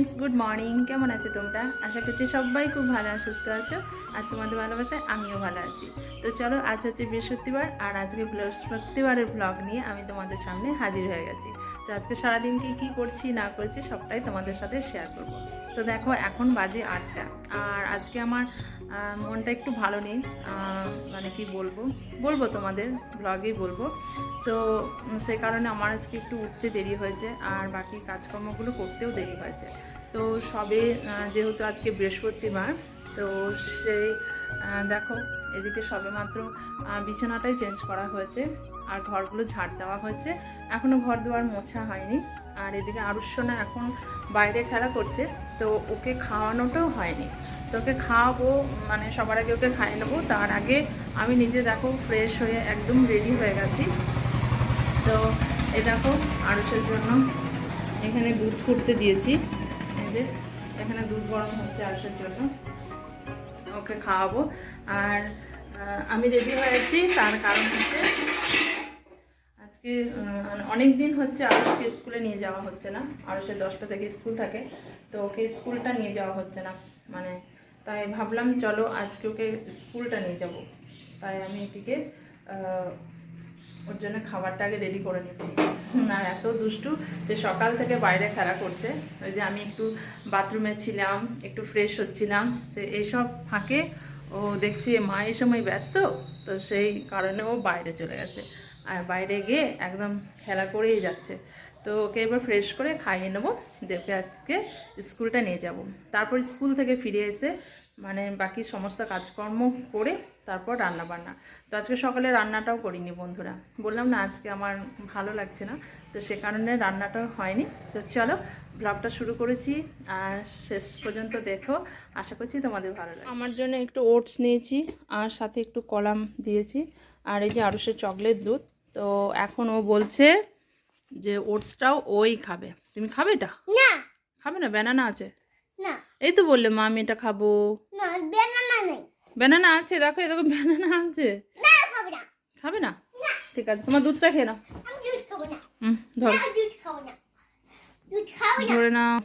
Friends good morning কেমন আছো তোমরা? আশা করছি সবাই খুব ভালো আর সুস্থ আছো। আর তোমাদের ভালোবাসায় আমিও ভালো আছি। তো চলো, আজ হচ্ছে বৃহস্পতিবার আর আজকে বৃহস্পতিবারের ব্লগ নিয়ে আমি তোমাদের সামনে হাজির হয়ে গেছি। তো আজকে সারাদিন কি করছি, না করছি সবটাই তোমাদের সাথে শেয়ার করব। তো দেখো, এখন বাজে আটটা। আর আজকে আমার মনটা একটু ভালো নেই। মানে কি বলব? বলব তোমাদের ব্লগেই বলব। তো সে কারণে আমার আজকে একটু উঠতে দেরি হয়েছে, আর বাকি কাজকর্মগুলো করতেও দেরি হয়েছে। তো সবে যেহেতু আজকে বৃহস্পতিবার, তো সেই দেখো, এদিকে সবে মাত্র বিছানাটাই চেঞ্জ করা হয়েছে, আর ঘরগুলো ঝাড় দেওয়া হয়েছে। এখনও ঘর দুয়ার মোছা হয়নি, আর এদিকে আরুষ্যনা এখন বাইরে খেলা করছে, তো ওকে খাওয়ানোটাও হয়নি। তো ওকে খাওয়াবো মানে সবার আগে ওকে খাইয়ে নেব, তার আগে আমি নিজে দেখো ফ্রেশ হয়ে একদম রেডি হয়ে গেছি। তো এ দেখো আড়সের জন্য এখানে দুধ ফুটতে দিয়েছি এখানে দুধ গরম হচ্ছে আড়সের জন্য। ওকে খাওয়াবো। আর আমি রেডি হয়েছি তার কারণ হচ্ছে আজকে অনেক দিন হচ্ছে আরুষকে স্কুলে নিয়ে যাওয়া হচ্ছে না। আরুষের দশটা থেকে স্কুল থাকে তো ওকে স্কুলটা নিয়ে যাওয়া হচ্ছে না। মানে তাই ভাবলাম চলো আজকে ওকে স্কুলটা নিয়ে যাব। তাই আমি আহ, ওর জন্য খাবারটা আগে রেডি করে নিচ্ছি। আর এত দুষ্টু যে সকাল থেকে বাইরে খেলা করছে। ওই যে আমি একটু বাথরুমে ছিলাম, একটু ফ্রেশ হচ্ছিলাম। তো এইসব ফাঁকে ও দেখছি মা এই সময় ব্যস্ত, তো সেই কারণে ও বাইরে চলে গেছে। আর বাইরে গিয়ে একদম খেলা করেই যাচ্ছে। তো ওকে এবার ফ্রেশ করে খাইয়ে নেব। দেখে আজকে স্কুলটা নিয়ে যাব। তারপর স্কুল থেকে ফিরে এসে মানে বাকি সমস্ত কাজকর্ম করে তারপর রান্না বান্না তো আজকে সকালে রান্নাটাও করিনি বন্ধুরা। বললাম না, আজকে আমার ভালো লাগছে না। তো সে কারণে রান্নাটাও হয়নি। তো চলো ব্লগটা শুরু করেছি আর শেষ পর্যন্ত দেখো। আশা করছি তোমাদের ভালো লাগে আমার জন্য একটু ওটস নিয়েছি আর সাথে একটু কলাম দিয়েছি। আর এই যে আরুষের চকলেট দুধ, তো এখন ও বলছে যে ওটসটাও ওই খাবে। তুমি খাবে এটা? না। খাবে না? ব্যানানা আছে? না। এই তো বললে মা আমি এটা খাব। না বেনানা নেই। ব্যানানা আছে? দেখো এরকম ব্যানানা আছে। না খাব না। খাবে না? ঠিক আছে তোমার দুধটা খেয়ে নাও। আমি দুধ খাব না। হুম ধরো। না দুধ খাব না। দুধ খাব না। ধরে নাও।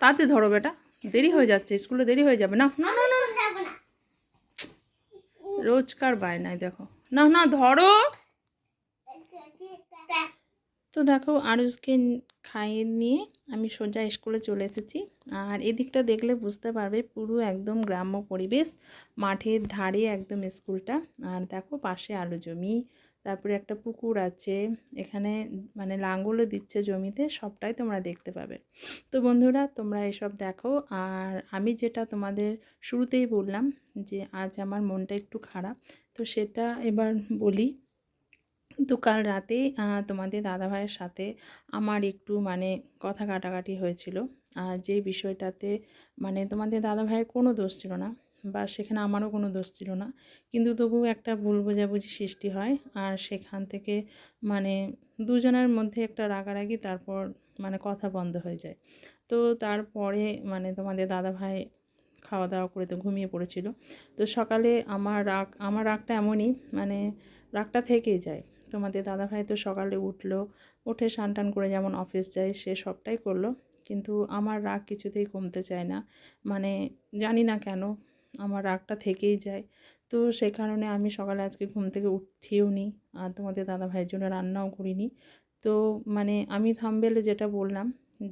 তাতে ধরো বেটা। দেরি হয়ে যাচ্ছে স্কুলে দেরি হয়ে যাবে। না না যাব না। রোজকার বায়নায় দেখো। না না ধরো। তো দেখো আরুষকে খাইয়ে নিয়ে আমি সোজা স্কুলে চলে এসেছি। আর এদিকটা দেখলে বুঝতে পারবে পুরো একদম গ্রাম্য পরিবেশ, মাঠের ধারে একদম স্কুলটা। আর দেখো পাশে আলু জমি, তারপরে একটা পুকুর আছে, এখানে মানে লাঙ্গলও দিচ্ছে জমিতে, সবটাই তোমরা দেখতে পাবে। তো বন্ধুরা, তোমরা এসব দেখো। আর আমি যেটা তোমাদের শুরুতেই বললাম যে আজ আমার মনটা একটু খারাপ, তো সেটা এবার বলি। তো কাল রাতে তোমাদের দাদাভাইয়ের সাথে আমার একটু মানে কথা কাটাকাটি হয়েছিল। যে বিষয়টাতে মানে তোমাদের দাদাভাইয়ের কোনো দোষ ছিল না বা সেখানে আমারও কোনো দোষ ছিল না। কিন্তু তবুও একটা ভুল বোঝাবুঝি সৃষ্টি হয় আর সেখান থেকে মানে দুজনের মধ্যে একটা রাগারাগি তারপর মানে কথা বন্ধ হয়ে যায়। তো তারপরে মানে তোমাদের দাদাভাই খাওয়া দাওয়া করে তো ঘুমিয়ে পড়েছিল। তো সকালে আমার রাগ, আমার রাগটা এমনই মানে রাগটা থেকেই যায়। তোমাদের দাদাভাই তো সকালে উঠল, উঠে টান করে যেমন অফিস যায়, সে সবটাই করল। কিন্তু আমার রাগ কিছুতেই কমতে চায় না। মানে জানি না কেন, আমার রাগটা থেকেই যায়। তো সেই কারণে আমি সকালে আজকে ঘুম থেকে উঠিও নি, আর তোমাদের দাদাভাইয়ের জন্য রান্নাও করিনি। তো মানে আমি থামবেলে যেটা বললাম,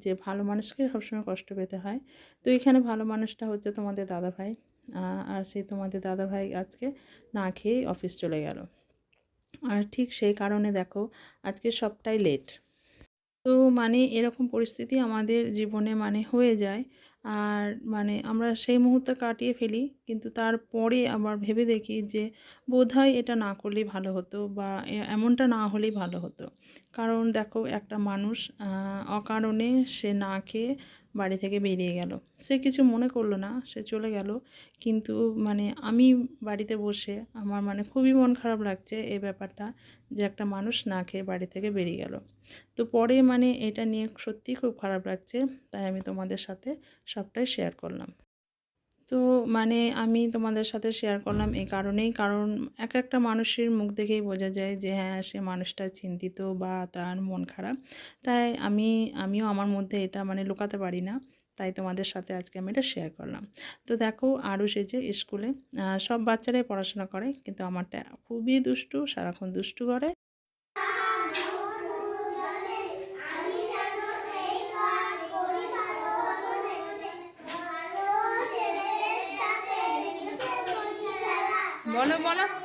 যে ভালো মানুষকে সবসময় কষ্ট পেতে হয়। তো এখানে ভালো মানুষটা হচ্ছে তোমাদের দাদাভাই আর সেই তোমাদের দাদাভাই আজকে না খেয়ে অফিস চলে গেল। আর ঠিক সেই কারণে দেখো, আজকে সবটাই লেট তো মানে এরকম পরিস্থিতি আমাদের জীবনে মানে হয়ে যায়। আর মানে আমরা সেই মুহূর্তে কাটিয়ে ফেলি। কিন্তু তারপরে আবার ভেবে দেখি যে বোধহয় এটা না করলেই ভালো হতো বা এমনটা না হলেই ভালো হতো। কারণ দেখো একটা মানুষ অকারণে সে না খেয়ে বাড়ি থেকে বেরিয়ে গেল। সে কিছু মনে করল না, সে চলে গেল। কিন্তু মানে আমি বাড়িতে বসে আমার মানে খুবই মন খারাপ লাগছে এই ব্যাপারটা যে একটা মানুষ না খেয়ে বাড়ি থেকে বেরিয়ে গেল। তো পরে মানে এটা নিয়ে সত্যিই খুব খারাপ লাগছে, তাই আমি তোমাদের সাথে সবটাই শেয়ার করলাম। তো মানে আমি তোমাদের সাথে শেয়ার করলাম এই কারণেই, কারণ এক একটা মানুষের মুখ দেখেই বোঝা যায় যে হ্যাঁ সে মানুষটা চিন্তিত বা তার মন খারাপ। তাই আমি, আমিও আমার মধ্যে এটা মানে লুকাতে পারি না, তাই তোমাদের সাথে আজকে আমি এটা শেয়ার করলাম। তো দেখো আরও সে যে স্কুলে সব বাচ্চারাই পড়াশোনা করে, কিন্তু আমারটা খুবই দুষ্টু, সারাক্ষণ দুষ্টু করে। বলো বলো।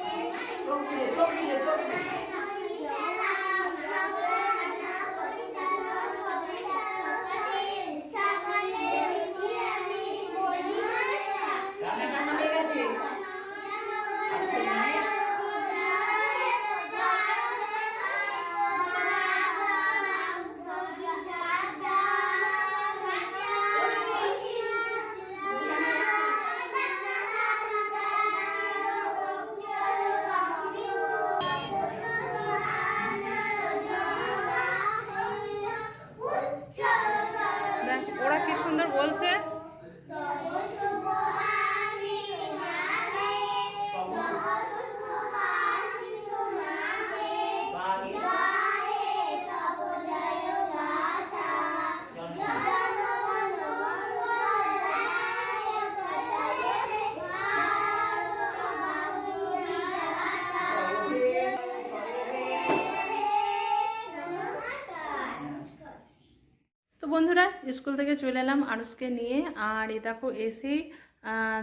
বন্ধুরা, স্কুল থেকে চলে এলাম আরুষকে নিয়ে। আর এ দেখো, এসেই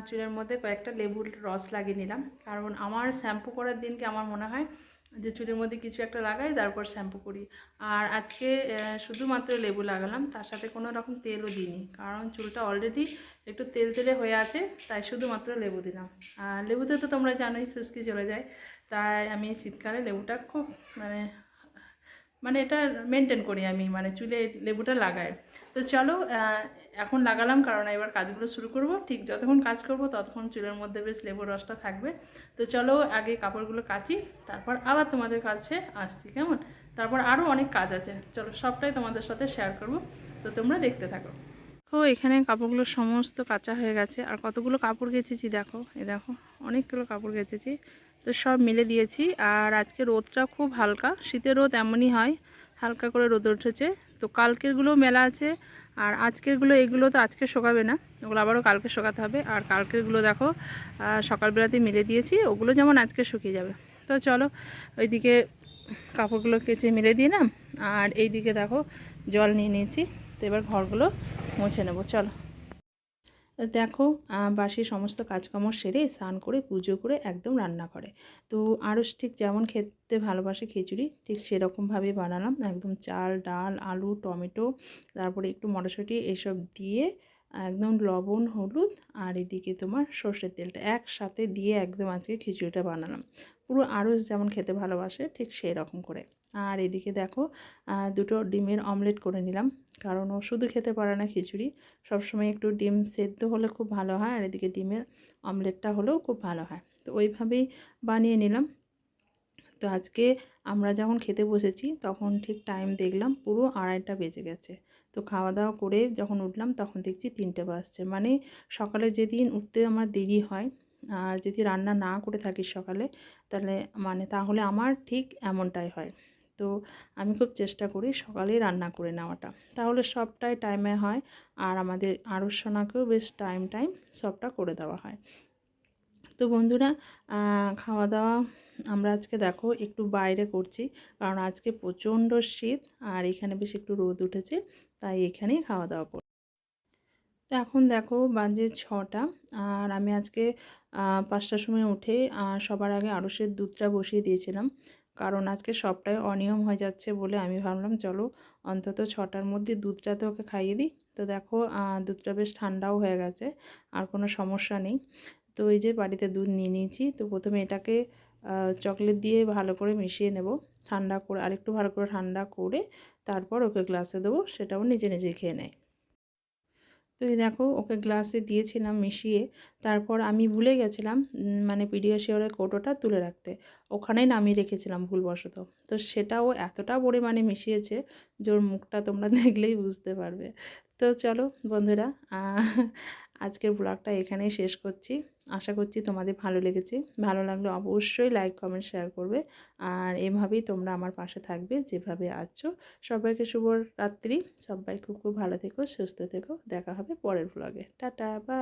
চুলের মধ্যে কয়েকটা লেবুর রস লাগিয়ে নিলাম। কারণ আমার শ্যাম্পু করার দিনকে আমার মনে হয় যে চুলের মধ্যে কিছু একটা লাগাই, তারপর শ্যাম্পু করি। আর আজকে শুধুমাত্র লেবু লাগালাম, তার সাথে কোনো রকম তেলও দিইনি। কারণ চুলটা অলরেডি একটু তেল তেলে হয়ে আছে, তাই শুধুমাত্র লেবু দিলাম। আর লেবুতে তো তোমরা জানোই, খুশকি চলে যায়। তাই আমি শীতকালে লেবুটা খুব মানে মানে এটা মেনটেন করি আমি মানে চুলে লেবুটা লাগাই। তো চলো এখন লাগালাম, কারণ এবার কাজগুলো শুরু করব। ঠিক যতক্ষণ কাজ করব, ততক্ষণ চুলের মধ্যে বেশ লেবুর রসটা থাকবে। তো চলো, আগে কাপড়গুলো কাচি, তারপর আবার তোমাদের কাছে আসছি, কেমন? তারপর আরও অনেক কাজ আছে। চলো, সবটাই তোমাদের সাথে শেয়ার করব। তো তোমরা দেখতে থাকো। দেখো, এখানে কাপড়গুলো সমস্ত কাঁচা হয়ে গেছে। আর কতগুলো কাপড় গেছেছি, দেখো, এ দেখো, অনেকগুলো কাপড় গেছেছি। তো সব মিলে দিয়েছি। আর আজকে রোদটা খুব হালকা, শীতের রোদ এমনই হয়, হালকা করে রোদ উঠেছে। তো কালকেরগুলো মেলা আছে, আর আজকেরগুলো এগুলো তো আজকে শোকাবে না, ওগুলো আবারও কালকে শোকাতে হবে। আর কালকেরগুলো দেখো সকালবেলাতে মিলে দিয়েছি, ওগুলো যেমন আজকে শুকিয়ে যাবে। তো চলো, ওইদিকে কাপড়গুলো কেচে মিলে না আর এইদিকে দেখো, জল নিয়ে নিয়েছি। তো এবার ঘরগুলো মুছে নেব, চলো। দেখো বাসি সমস্ত কাজকর্ম সেরে স্নান করে, পুজো করে একদম রান্না করে। তো আরও ঠিক যেমন খেতে ভালোবাসে খিচুড়ি, ঠিক সেরকমভাবে বানালাম। একদম চাল, ডাল, আলু, টমেটো, তারপরে একটু মটরশুঁটি এসব দিয়ে একদম লবণ, হলুদ আর এদিকে তোমার সর্ষের তেলটা একসাথে দিয়ে একদম আজকে খিচুড়িটা বানালাম। পুরো আরস যেমন খেতে ভালোবাসে, ঠিক সেই রকম করে। আর এদিকে দেখো দুটো ডিমের অমলেট করে নিলাম। কারণ ও শুধু খেতে পারে না খিচুড়ি। সবসময় একটু ডিম সেদ্ধ হলে খুব ভালো হয় আর এদিকে ডিমের অমলেটটা হলেও খুব ভালো হয়। তো ওইভাবেই বানিয়ে নিলাম। তো আজকে আমরা যখন খেতে বসেছি, তখন ঠিক টাইম দেখলাম পুরো আড়াইটা বেজে গেছে। তো খাওয়া দাওয়া করে যখন উঠলাম, তখন দেখছি তিনটে বাজছে। মানে সকালে যেদিন উঠতে আমার দেরি হয়, আর যদি রান্না না করে থাকি সকালে, তাহলে মানে তাহলে আমার ঠিক এমনটাই হয়। তো আমি খুব চেষ্টা করি সকালেই রান্না করে নেওয়াটা। তাহলে সবটাই টাইমে হয় আর আমাদের আরও সোনাকেও বেশ টাইম টাইম সবটা করে দেওয়া হয়। তো বন্ধুরা খাওয়া দাওয়া আমরা আজকে দেখো একটু বাইরে করছি কারণ আজকে প্রচণ্ড শীত আর এখানে বেশ একটু রোদ উঠেছে, তাই এখানেই খাওয়া দাওয়া করি। তো এখন দেখো বাজে ছটা আর আমি আজকে পাঁচটার সময় উঠে সবার আগে আড়সের দুধটা বসিয়ে দিয়েছিলাম। কারণ আজকে সবটাই অনিয়ম হয়ে যাচ্ছে বলে আমি ভাবলাম, চলো অন্তত ছটার মধ্যে দুধটা তো ওকে খাইয়ে দিই। তো দেখো দুধটা বেশ ঠান্ডাও হয়ে গেছে, আর কোনো সমস্যা নেই। তো এই যে বাড়িতে দুধ নিয়ে নিয়েছি, তো প্রথমে এটাকে চকলেট দিয়ে ভালো করে মিশিয়ে নেব, ঠান্ডা করে, আরেকটু ভালো করে ঠান্ডা করে তারপর ওকে গ্লাসে দেবো, সেটাও নিজে নিজে খেয়ে নেয়। এই দেখো, ওকে গ্লাসে দিয়েছিলাম মিশিয়ে। তারপর আমি ভুলে গেছিলাম মানে পিডিয়াশিওরের কৌটোটা তুলে রাখতে। ওখানেই নামিয়ে রেখেছিলাম ভুলবশত। তো সেটাও এতটা পরিমাণে মিশিয়েছে যে ওর মুখটা তোমরা দেখলেই বুঝতে পারবে। তো চলো বন্ধুরা আজকের ব্লগটা এখানেই শেষ করছি। আশা করছি তোমাদের ভালো লেগেছে। ভালো লাগলে অবশ্যই লাইক কমেন্ট শেয়ার করবে। আর এভাবেই তোমরা আমার পাশে থাকবে যেভাবে আছো। সবাইকে শুভ রাত্রি সবাই খুব খুব ভালো থেকো, সুস্থ থেকো। দেখা হবে পরের ব্লগে টাটা বা